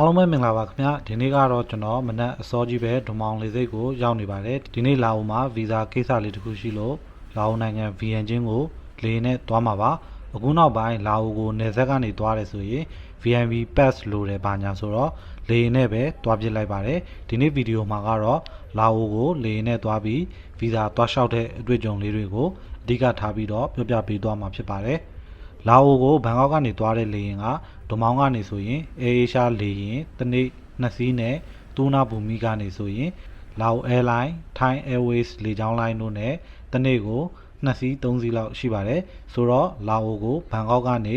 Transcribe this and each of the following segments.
အားလုံးပဲမင်္ဂလာပါခင်ဗျာဒီနေ့ကတော့ကျွန်တော်မနက်အစောကြီးပဲဒုံမောင်လေးစိတ်ကိုရောက်နေပါတယ်ဒီနေ့လာအိုမှာဗီဇာကိစ္စလေးတစ်ခုရှိလို့လာအိုနိုင်ငံ VN ချင်းကိုလေနဲ့သွားမှာပါအခုနောက်ပိုင်းလာအိုကိုနယ်စပ်ကနေသွားတယ်ဆိုရင် VNV pass လိုတယ်ပါညာဆိုတော့လေနဲ့ပဲသွားပြစ်လိုက်ပါတယ်ဒီနေ့ဗီဒီယိုမှာကတော့လာအိုကိုလေနဲ့သွားပြီးဗီဇာသွားလျှောက်တဲ့အတွေ့အကြုံလေးတွေကိုအဓိကထားပြီးတော့ပြောပြပေးသွားမှာဖြစ်ပါတယ် လာအိုကိုဘန်ကောက်ကနေသွားတဲ့လေယာဉ်ကဒုံမောင်းကနေဆိုရင်အေးအေးရှားလေယာဉ်တစ်နေ့နှစ်စီးနဲ့တူနာဘူမီကနေဆိုရင်လာအိုအဲလိုင်းထိုင်း Airways လေကြောင်းလိုင်းတို့နဲ့တစ်နေ့ကိုနှစ်စီးသုံးစီးလောက်ရှိပါတယ်ဆိုတော့လာအိုကိုဘန်ကောက်ကနေ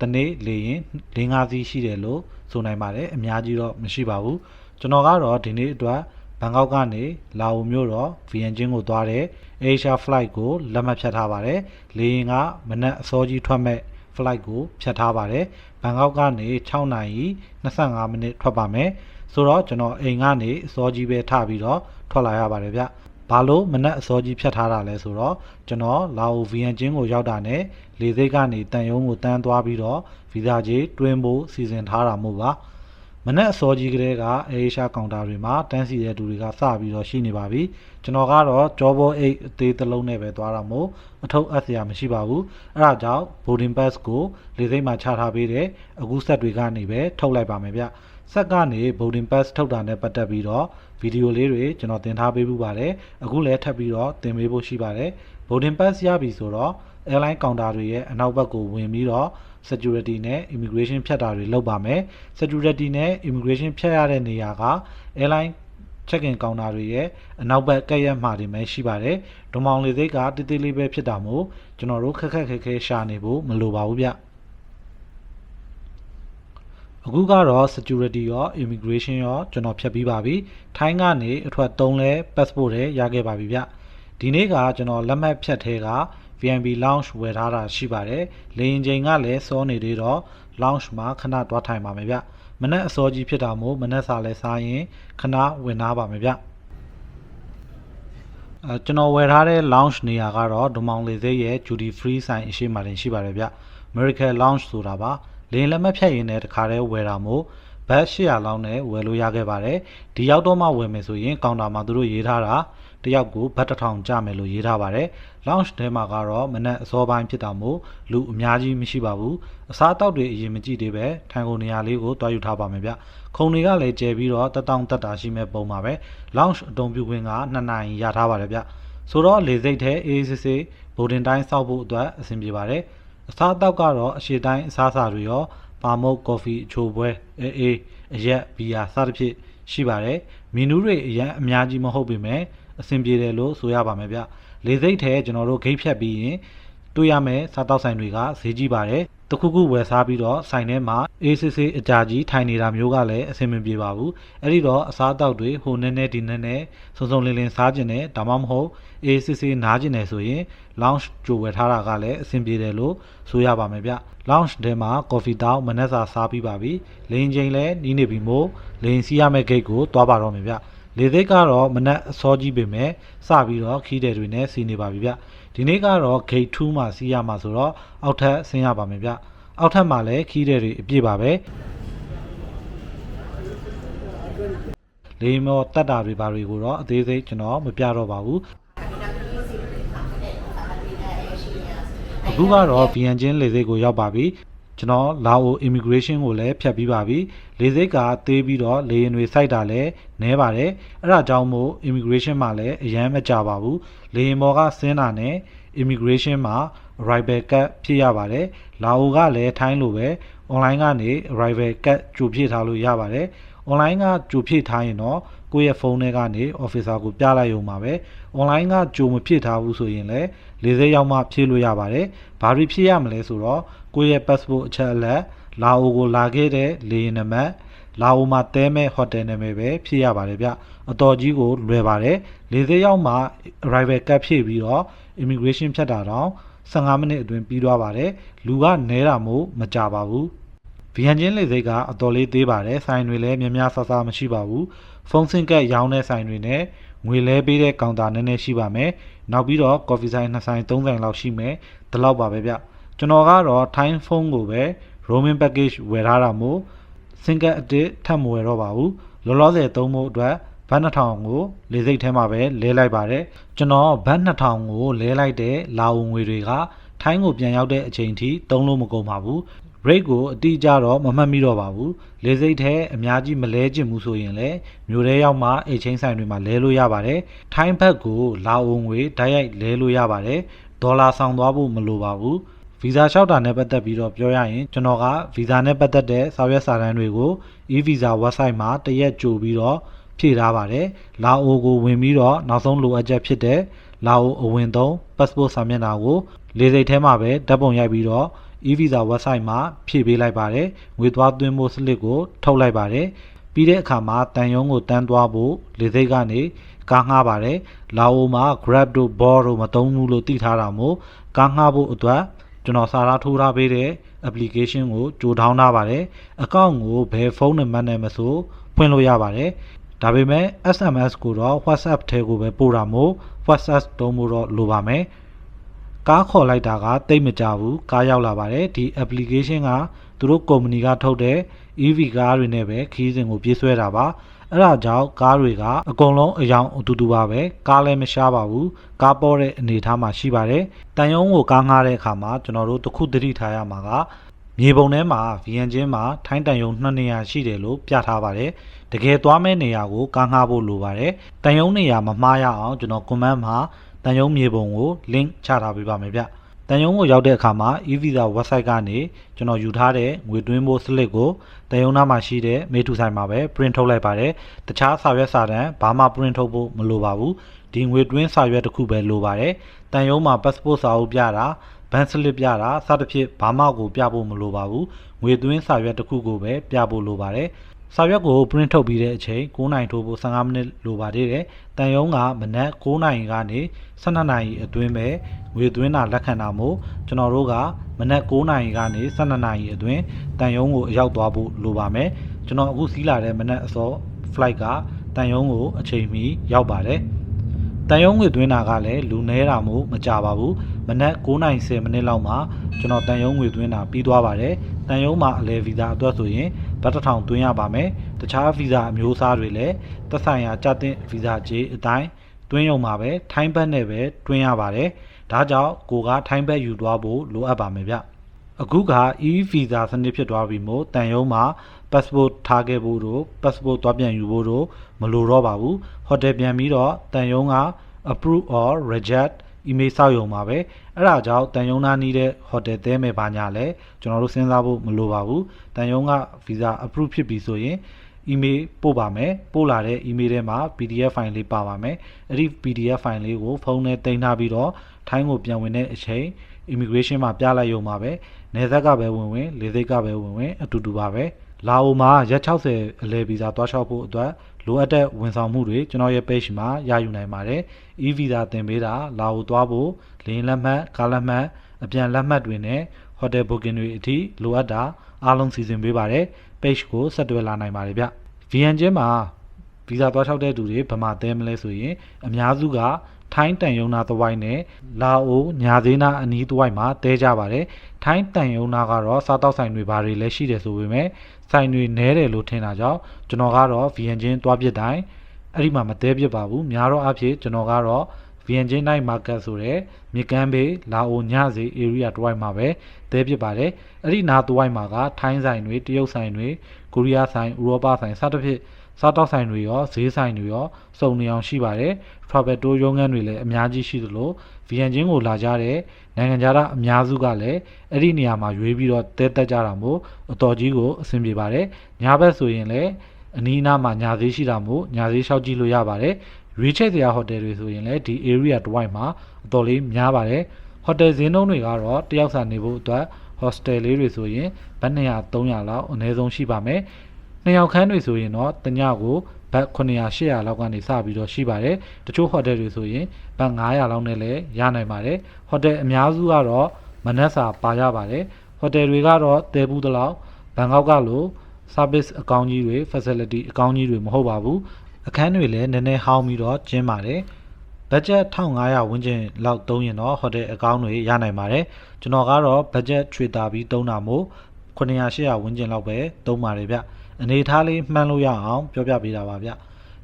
တစ်နေ့လေယာဉ်၄၅စီးရှိတယ်လို့ဆိုနိုင်ပါတယ်အများကြီးတော့မရှိပါဘူးကျွန်တော်ကတော့ဒီနေ့အတွက်ဘန်ကောက်ကနေလာအိုမြို့တော် VN ချင်းကိုသွားတဲ့ Asia flight ကိုလက်မှတ်ဖြတ်ထားပါတယ်။လေယာဉ်ကမနက်အစောကြီးထွက်မဲ့ flight ကိုဖြတ်ထားပါတယ်။ဘန်ကောက်ကနေ6နာရီ25မိနစ်ထွက်ပါမယ်။ဆိုတော့ကျွန်တော်အိမ်ကနေအစောကြီးပဲထပြီးတော့ထွက်လာရပါတယ်ဗျ။ဘာလို့မနက်အစောကြီးဖြတ်ထားတာလဲဆိုတော့ကျွန်တော်လာအို VN ချင်းကိုရောက်တာနဲ့လေဆိပ်ကနေတန်ယုံကိုတန်းသွားပြီးတော့ဗီဇာကြီးတွင်းဖို့စီစဉ်ထားတာမို့ပါ။ မနက်အစောကြီးကလေးကအေရှားကောင်တာတွေမှာတန်းစီတဲ့သူတွေကစပြီးတော့ရှိနေပါပြီကျွန်တော်ကတော့ကြောဘောအိတ်အသေးတစ်လုံးနဲ့ပဲသွားတာမို့အထုပ်အပ်စရာမရှိပါဘူးအဲဒါကြောင့် boarding pass ကိုလေဆိပ်မှာချထားပေးတယ်အခုဆက်တွေကနေပဲထုတ်လိုက်ပါမယ်ဗျဆက်ကနေ boarding pass ထုတ်တာနဲ့ပတ်သက်ပြီးတော့ဗီဒီယိုလေးတွေကျွန်တော်တင်ထားပေးဖို့ပါတယ်အခုလည်းထပ်ပြီးတော့တင်ပေးဖို့ရှိပါတယ် boarding pass ရပြီဆိုတော့ airline counter တွေရဲ့အနောက်ဘက်ကိုဝင်ပြီးတော့ security နဲ့ immigration ဖြတ်တာတွေလုပ်ပါမယ် security နဲ့ immigration ဖြတ်ရတဲ့နေရာက airline check in counter တွေရဲ့အနောက်ဘက်ကက်ရက်မှာတွေပဲရှိပါတယ်ဒုံမောင်လေးစိတ်ကတိတိလေးပဲဖြစ်တာမို့ကျွန်တော်တို့ခက်ခက်ခဲခဲရှာနေဖို့မလိုပါဘူးဗျအခုကတော့ security ရော immigration ရောကျွန်တော်ဖြတ်ပြီးပါပြီထိုင်းကနေအထွက်3လဲ passport တွေရခဲ့ပါပြီဗျဒီနေ့ကကျွန်တော်လက်မှတ်ဖြတ်ထဲက VNB lounge ဝယ်ထားတာရှိပါတယ်။လေရင်ချိန်ကလည်းစောနေသေးတော့ lounge မှာခဏတွားထိုင်ပါမယ်ဗျ။မနက်အစောကြီးဖြစ်တာမို့မနက်စာလဲစားရင်ခဏဝင်သားပါမယ်ဗျ။အဲကျွန်တော်ဝယ်ထားတဲ့ lounge နေရာကတော့ဒုံမောင်လေစိတ်ရဲ့ duty free ဆိုင်အရှိမှတင်ရှိပါတယ်ဗျ။ Miracle Lounge ဆိုတာပါ။လေလက်မဖြတ်ရင်လည်းတခါတည်းဝယ်တာမို့ ဘတ်800လောက်နဲ့ဝယ်လို့ရခဲ့ပါတယ်။ဒီရောက်တော့မှဝယ်မယ်ဆိုရင်ကောင်တာမှာသူတို့ရေးထားတာတယောက်ကိုဘတ်တစ်ထောင်ကျမယ်လို့ရေးထားပါတယ်။ launch ထဲမှာကတော့မနက်အစောပိုင်းဖြစ်တာမို့လူအများကြီးမရှိပါဘူး။အစားအသောက်တွေအရင်မကြည့်သေးပဲထိုင်ကုန်နေရာလေးကိုတွားယူထားပါမယ်ဗျ။ခုံတွေကလည်းကျဲပြီးတော့တက်တောင့်တက်တာရှိမဲ့ပုံပါပဲ။ launch အတုံးပြုခွင့်က2နိုင်ရထားပါတယ်ဗျ။ဆိုတော့လေစိတ်ထဲအေးစစ်စစ်ဘိုဒင်တိုင်းစောက်ဖို့အတွက်အဆင်ပြေပါတယ်။အစားအသောက်ကတော့အရှိတိုင်းအစားအစာတွေရော ပါမုတ်ကော်ဖီအချိုပွဲအေးအေးအရက်ဘီယာစသဖြင့်ရှိပါတယ်။မီနူးတွေအရင်အများကြီးမဟုတ်ပေမဲ့အဆင်ပြေတယ်လို့ဆိုရပါမယ်ဗျလေစိတ်ထဲကျွန်တော်တို့ဂိတ်ဖြတ်ပြီးရင်တွေ့ရမယ်စားတောက်ဆိုင်တွေကဈေးကြီးပါတယ် တခုခုဝယ်စားပြီးတော့ဆိုင်ထဲမှာအေးစစ်စစ်အကြာကြီးထိုင်နေတာမျိုးကလည်းအဆင်မပြေပါဘူးအဲ့ဒီတော့အစားအသောက်တွေဟိုနည်းနည်းဒီနည်းနည်းစုံစုံလင်လင်စားကျင်တယ်ဒါမှမဟုတ်အေးစစ်စစ်နားကျင်တယ်ဆိုရင် lounge ကြိုဝယ်ထားတာကလည်းအဆင်ပြေတယ်လို့ဆိုရပါမယ်ဗျ lounge ထဲမှာ coffee တောက်မနက်စာစားပြီးပါပြီလင်းချင်းလည်းနီးနေပြီမို့လင်းစီးရမယ့်ဂိတ်ကိုသွားပါတော့မယ်ဗျလေသိက်ကတော့မနက်အစောကြီးပေမဲ့စပြီးတော့ခီးတယ်တွေနဲ့စီနေပါပြီဗျ ဒီနေ့ကတော့ gate 2မှာစီးရမှာဆိုတော့အောက်ထပ်ဆင်းရပါမယ်ဗျအောက်ထပ်မှာလည်းခီးတယ်တွေအပြည့်ပါပဲလေမောတက်တာတွေဘာတွေကိုတော့အသေးစိတ်ကျွန်တော်မပြတော့ပါဘူးအခုကတော့ VN ချင်းလေစိတ်ကိုရောက်ပါပြီ ကျွန်တော်လာအို immigration ကိုလည်းဖြတ်ပြီးပါပြီလေစိတ်ကသေးပြီးတော့လေရင်တွေစိုက်တာလည်းနဲပါတယ်အဲ့ဒါကြောင့်မို့ immigration မှာလည်းအရန်မကြပါဘူးလေရင်ပေါ်ကဆင်းတာနဲ့ immigration မှာ arrival card ဖြည့်ရပါတယ်လာအိုကလည်းထိုင်းလိုပဲ online ကနေ arrival card ကြိုဖြည့်ထားလို့ရပါတယ် online ကကြိုဖြည့်ထားရင်တော့ ကိုယ့်ရဲ့ဖုန်းထဲကနေ officer ကိုပြလိုက်ရုံပါပဲ online ကကြိုမဖြည့်ထားဘူးဆိုရင်လည်းလေဆိပ်ရောက်မှဖြည့်လို့ရပါတယ်ဘာတွေဖြည့်ရမလဲဆိုတော့ကိုယ့်ရဲ့ passport အချက်အလက်လာအိုကိုလာခဲ့တဲ့လေယာဉ်နံပါတ်လာအိုမှာတဲမဲ့ဟိုတယ်နာမည်ပဲဖြည့်ရပါတယ်ဗျအတော်ကြီးကိုလွယ်ပါတယ်လေဆိပ်ရောက်မှ arrival card ဖြည့်ပြီးတော့ immigration ဖြတ်တာတော့15မိနစ်အတွင်းပြီးသွားပါတယ်လူကနဲတာမို့မကြပါဘူး ဗီယန်ချင်းလေစိတ်ကအတော်လေးသေးပါတယ်ဆိုင်တွေလည်းများများဆဆမရှိပါဘူးဖုန်းဆင့်ကတ်ရောင်းတဲ့ဆိုင်တွေနဲ့ငွေလဲပေးတဲ့ကောင်တာနည်းနည်းရှိပါမယ်နောက်ပြီးတော့ကော်ဖီဆိုင်နှစ်ဆိုင်သုံးဆိုင်လောက်ရှိမယ်ဒီလောက်ပါပဲဗျကျွန်တော်ကတော့ Time Phone ကိုပဲ roaming package ဝယ်ထားတာမို့စင်ကတ်အတစ်ထပ်မဝယ်တော့ပါဘူးလောလောဆယ်သုံးဖို့အတွက်ဘတ်2000ကိုလေစိတ်ထဲမှာပဲလဲလိုက်ပါတယ်ကျွန်တော်ဘတ်2000ကိုလဲလိုက်တဲ့လာအိုငွေတွေကထိုင်းကိုပြန်ရောက်တဲ့အချိန်ထိသုံးလို့မကုန်ပါဘူး rate ကိုအတိအကျတော့မမှတ်မိတော့ပါဘူးလေစိတ်ထဲအများကြီးမလဲကျင်ဘူးဆိုရင်လည်းမျိုးထဲရောက်မှအိတ်ချင်းဆိုင်တွေမှာလဲလို့ရပါတယ်ထိုင်းဘတ်ကိုလာအိုငွေဓာတ်ရိုက်လဲလို့ရပါတယ်ဒေါ်လာဆောင်သွားဖို့မလိုပါဘူးဗီဇာလျှောက်တာနဲ့ပတ်သက်ပြီးတော့ပြောရရင်ကျွန်တော်ကဗီဇာနဲ့ပတ်သက်တဲ့စာရွက်စာတမ်းတွေကို e-visa website မှာတရက်ကြိုပြီးတော့ဖြည့်ထားပါတယ်လာအိုကိုဝင်ပြီးတော့နောက်ဆုံးလိုအပ်ချက်ဖြစ်တဲ့လာအိုအဝင်သုံး passport စာမျက်နှာကိုလေစိတ်ထဲမှာပဲဓာတ်ပုံရိုက်ပြီးတော့ e-visa website မှာဖြည့်ပေးလိုက်ပါတယ်ငွေသွားသွင်းဖို့စလစ်ကိုထုတ်လိုက်ပါတယ်ပြီးတဲ့အခါမှာတန်ယုံကိုတန်းသွားဖို့လေစိတ်ကနေကားငှားပါတယ်လာအိုမှာ grab တို့ board တို့မသုံးဘူးလို့သိထားတာမို့ကားငှားဖို့အတွက်ကျွန်တော်စာသားထိုးထားပေးတဲ့ application ကိုကြိုထောင်းထားပါတယ်အကောင့်ကိုဘယ်ဖုန်းနံပါတ်နဲ့မဆိုဖွင့်လို့ရပါတယ်ဒါပေမဲ့ SMS ကိုတော့ WhatsApp ထဲကိုပဲပို့တာမို့ WhatsApp တုံးဖို့တော့လိုပါမယ် ကားခေါ်လိုက်တာကတိတ်မကြဘူးကားရောက်လာပါတယ်ဒီ application ကသူတို့ကုမ္ပဏီကထုတ်တဲ့ EV ကားတွေနဲ့ပဲခီးစဉ်ကိုပြေးဆွဲတာပါအဲ့ဒါကြောင့်ကားတွေကအကုန်လုံးအယောင်အတူတူပါပဲကားလည်းမရှားပါဘူးကားပေါ်တဲ့အနေအထားမှာရှိပါတယ်တန်ယုံကိုကားငှားတဲ့အခါမှာကျွန်တော်တို့တစ်ခုသတိထားရမှာကမြေပုံထဲမှာ VN ချင်းမှာထိုင်းတန်ယုံနှစ်နေရာရှိတယ်လို့ပြထားပါတယ်တကယ်သွားမဲ့နေရာကိုကားငှားဖို့လိုပါတယ်တန်ယုံနေရာမမှားရအောင်ကျွန်တော် comment မှာ တန်ယုံမြေပုံကို link ချထားပေးပါမယ်ဗျတန်ယုံကိုရောက်တဲ့အခါမှာ e-visa website ကနေကျွန်တော်ယူထားတဲ့ငွေသွင်းဖို့ slip ကိုတန်ယုံနာမှာရှိတဲ့မေတူဆိုင်မှာပဲ print ထုတ်လိုက်ပါတယ်။တခြားစာရွက်စာတမ်းဘာမှ print ထုတ်ဖို့မလိုပါဘူး။ဒီငွေသွင်းစာရွက်တစ်ခုပဲလိုပါတယ်။တန်ယုံမှာ passport စာအုပ်ပြတာဘန်စလစ်ပြတာစသဖြင့်ဘာမှကိုပြဖို့မလိုပါဘူး။ငွေသွင်းစာရွက်တစ်ခုကိုပဲပြဖို့လိုပါတယ်။ စာရွက်ကို print ထုတ်ပြီးတဲ့အချိန်9နိုင်ထိုးဖို့15မိနစ်လိုပါသေးတယ်။တန်ယုံကမနက်9နိုင်ကနေ12နိုင်အတွင်းပဲငွေသွင်းတာလက်ခံတာမို့ကျွန်တော်တို့ကမနက်9နိုင်ကနေ12နိုင်အတွင်းတန်ယုံကိုအရောက်သွားဖို့လိုပါမယ်။ကျွန်တော်အခုစီးလာတဲ့မနက်အစော flight ကတန်ယုံကိုအချိန်မီရောက်ပါတယ်။တန်ယုံငွေသွင်းတာကလည်းလူနဲတာမို့မကြပါဘူး။မနက်9:10မိနစ်လောက်မှာကျွန်တော်တန်ယုံငွေသွင်းတာပြီးသွားပါတယ်။တန်ယုံမှာအလဲဗီဇာအတွက်ဆိုရင် ဘတ်တစ်ထောင်သွင်းရပါမယ်။တခြားဗီဇာအမျိုးအစားတွေလည်းသက်ဆိုင်ရာကြတဲ့ဗီဇာကြေးအတိုင်းတွင်းရုံမှာပဲထိုင်းဘတ်နဲ့ပဲတွင်းရပါတယ်။ဒါကြောင့်ကိုကထိုင်းဘတ်ယူသွားဖို့လိုအပ်ပါမယ်ဗျ။အခုက e-visa စနစ်ဖြစ်သွားပြီမို့တန်ယုံမှာ passport ထားခဲ့ဖို့တို့ passport သွားပြန်ယူဖို့တို့မလိုတော့ပါဘူး။ hotel ပြန်ပြီးတော့တန်ယုံက approve or reject email စောက်ရုံပါပဲအဲ့ဒါကြောင့်တန်ယုံနာနီးတဲ့ hotel တဲမယ်ပါညာလဲကျွန်တော်တို့စဉ်းစားဖို့မလိုပါဘူးတန်ယုံက visa approve ဖြစ်ပြီဆိုရင် email ပို့ပါမယ်ပို့လာတဲ့ email ထဲမှာ PDF file လေးပါပါမယ်အဲ့ဒီ PDF file လေးကိုဖုန်းနဲ့တင်ထားပြီးတော့ထိုင်းကိုပြန်ဝင်တဲ့အချိန် immigration မှာပြလိုက်ရုံပါပဲနေသက်ကပဲဝင်ဝင်လေစိတ်ကပဲဝင်ဝင်အတူတူပါပဲလာအိုမှာရက်60အလဲဗီဇာတွားလျှောက်ဖို့အတွက် လိုအပ်တဲ့ဝန်ဆောင်မှုတွေကျွန်တော်ရဲ့ page မှာရယူနိုင်ပါတယ်။ e-visa တင်ပေးတာလာအိုသွားဖို့လင်းလက်မှတ်ကားလက်မှတ်အပြန်လက်မှတ်တွေနဲ့ hotel booking တွေအထိလိုအပ်တာအားလုံးစီစဉ်ပေးပါတယ်။ page ကိုဆက်သွယ်လာနိုင်ပါတယ်ဗျ။ VN ချင်းမှာဗီဇာသွားလျှောက်တဲ့သူတွေဘယ်မှာတဲမလဲဆိုရင်အများစုက ထိုင်းတန်ယုံနာသဝိုင်းနဲ့လာအိုညာသေးနာအနီးသဝိုင်းမှာတဲကြပါတယ်ထိုင်းတန်ယုံနာကတော့စားတောက်ဆိုင်တွေဘာတွေလည်းရှိတယ်ဆိုပေမဲ့ဆိုင်တွေနဲတယ်လို့ထင်တာကြောင့်ကျွန်တော်ကတော့ VN ချင်းတွားပြစ်တိုင်းအဲ့ဒီမှာမတဲပြစ်ပါဘူးများတော့အဖြစ်ကျွန်တော်ကတော့ VN ချင်း night market ဆိုတဲ့မြေကမ်းဘေးလာအိုညစီ area တစ်ဝိုက်မှာပဲတဲပြစ်ပါတယ်အဲ့ဒီနာတစ်ဝိုက်မှာကထိုင်းဆိုင်တွေတရုတ်ဆိုင်တွေကိုရီးယားဆိုင်ဥရောပဆိုင်စသဖြင့် စားတောက်ဆိုင်တွေရောဈေးဆိုင်တွေရောစုံနေအောင်ရှိပါတယ် travel tour ရုံးခန်းတွေလည်းအများကြီးရှိသလို VN ချင်းကိုလာကြတဲ့နိုင်ငံခြားသားအများစုကလည်းအဲ့ဒီနေရာမှာရွေးပြီးတော့တဲတက်ကြတာမို့အတော်ကြီးကိုအဆင်ပြေပါတယ်ညာဘက်ဆိုရင်လည်းအနီးနားမှာညာသေးရှိတာမို့ညာသေးလျှောက်ကြည့်လို့ရပါတယ်ရွေးချက်စရာဟိုတယ်တွေဆိုရင်လည်းဒီ area တစ်ဝိုက်မှာအတော်လေးများပါတယ်ဟိုတယ်ဈေးနှုန်းတွေကတော့တယောက်စာနေဖို့အတွက် hostel လေးတွေဆိုရင်ဘတ်200 300လောက်အနည်းဆုံးရှိပါမယ် နှစ်ယောက်ခန်းတွေဆိုရင်တော့တညကိုဘတ်900 800လောက်ကနေစပြီးတော့ရှိပါတယ်တချို့ဟိုတယ်တွေဆိုရင်ဘတ်900လောက်နဲ့လည်းရနိုင်ပါတယ်ဟိုတယ်အများစုကတော့မနက်စာပါရပါတယ်ဟိုတယ်တွေကတော့တဲဘူးတလောက်ဘန်ကောက်ကလို service အကောင်းကြီးတွေ facility အကောင်းကြီးတွေမဟုတ်ပါဘူးအခန်းတွေလည်းနည်းနည်းဟောင်းပြီးတော့ကျင်းပါတယ်ဘတ်ဂျက်1500ဝန်းကျင်လောက်သုံးရင်တော့ဟိုတယ်အကောင်းတွေရနိုင်ပါတယ်ကျွန်တော်ကတော့ဘတ်ဂျက်ချွေတာပြီးသုံးတာမို့900 800ဝန်းကျင်လောက်ပဲသုံးပါတယ်ဗျ အနေအထားလေးမှန်းလို့ရအောင်ပြောပြပေးတာပါဗျ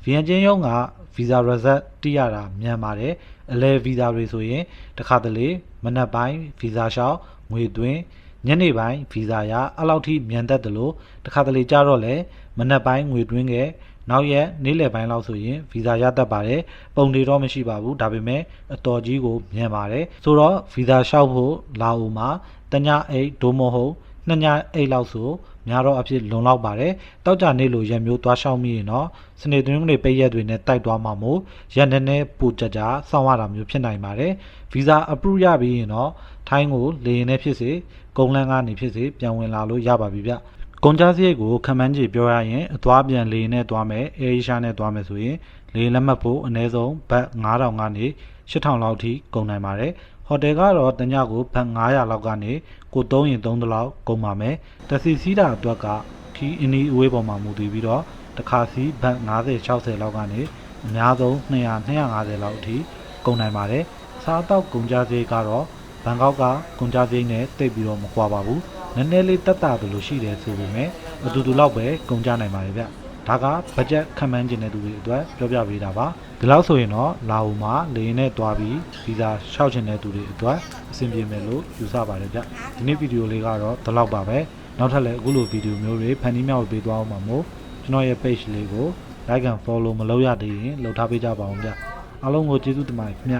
ဗီယန်ချင်းရုံးကဗီဇာရက်ဇက်တိရတာမြန်ပါတယ်အလဲဗီဇာတွေဆိုရင်တစ်ခါတလေမနက်ပိုင်းဗီဇာလျှောက်ငွေသွင်းညနေပိုင်းဗီဇာရအဲ့လောက်ထိမြန်တတ်တယ်လို့တစ်ခါတလေကြတော့လေမနက်ပိုင်းငွေသွင်းခဲ့နောက်ရက်နေ့လယ်ပိုင်းလောက်ဆိုရင်ဗီဇာရတတ်ပါတယ်ပုံတွေတော့မရှိပါဘူးဒါပေမဲ့အတော်ကြီးကိုမြန်ပါတယ်ဆိုတော့ဗီဇာလျှောက်ဖို့လာဦးမှာတညအိတ်ဒိုမဟုတ်နှစ်ညအိတ်လောက်ဆို များတော့အဖြစ်လုံလောက်ပါတယ်တောက်ကြနေလို့ရက်မျိုးသွားရှောက်မိရင်တော့စနေသွင်းတွေပိတ်ရက်တွေနဲ့တိုက်သွားမှာမို့ရက်နေနေပူကြကြစောင့်ရတာမျိုးဖြစ်နိုင်ပါတယ်ဗီဇာ approve ရပြီးရင်တော့ထိုင်းကိုလေရင်နဲ့ဖြစ်စေကုန်းလန်းကနေဖြစ်စေပြန်ဝင်လာလို့ရပါပြီဗျကုန်ကြစရိတ်ကိုခံမှန်းကြည့်ပြောရရင်အသွားပြန်လေရင်နဲ့သွားမယ် Air Asia နဲ့သွားမယ်ဆိုရင်လေယာဉ်လက်မှတ်ဖို့အနည်းဆုံးဘတ်9000ကနေ8000လောက်ထိကုန်နိုင်ပါတယ် ဟိုတယ်ကတော့တညကိုဘတ်900လောက်ကနေကိုသုံးရင်သုံးသလောက်ကုန်ပါမယ်တစီစီးတာအတွက်ကခီးအင်းဒီအဝေးပေါ်မှာမူတည်ပြီးတော့တစ်ခါစီးဘတ်90 60လောက်ကနေအများဆုံး200 250လောက်အထိကုန်နိုင်ပါတယ်စားတောက်ကုန်ကြစရိတ်ကတော့ဘန်ကောက်ကကုန်ကြစရိတ်နဲ့တိတ်ပြီးတော့မကွာပါဘူးနည်းနည်းလေးတက်တာတယ်လို့ရှိတယ်ဆိုပေမဲ့အတူတူလောက်ပဲကုန်ကြနိုင်ပါတယ်ဗျ ဒါကဘတ်ဂျက်ခံမှန်းခြင်းတဲ့သူတွေအတွက်ပြောပြပေးတာပါဒီလောက်ဆိုရင်တော့လာအိုမှာလေရင်နဲ့တွားပြီးဗီဇာလျှောက်ချင်တဲ့သူတွေအတွက်အဆင်ပြေမယ်လို့ယူဆပါတယ်ဗျဒီနေ့ဗီဒီယိုလေးကတော့ဒီလောက်ပါပဲနောက်ထပ်လည်းအခုလိုဗီဒီယိုမျိုးတွေဖန်တီးမြောက်ပေးသွားအောင်ပါမို့ကျွန်တော်ရဲ့ page လေးကို like and follow မလုပ်ရသေးရင်လုပ်ထားပေးကြပါအောင်ဗျအားလုံးကိုကျေးဇူးတင်ပါတယ်ခင်ဗျ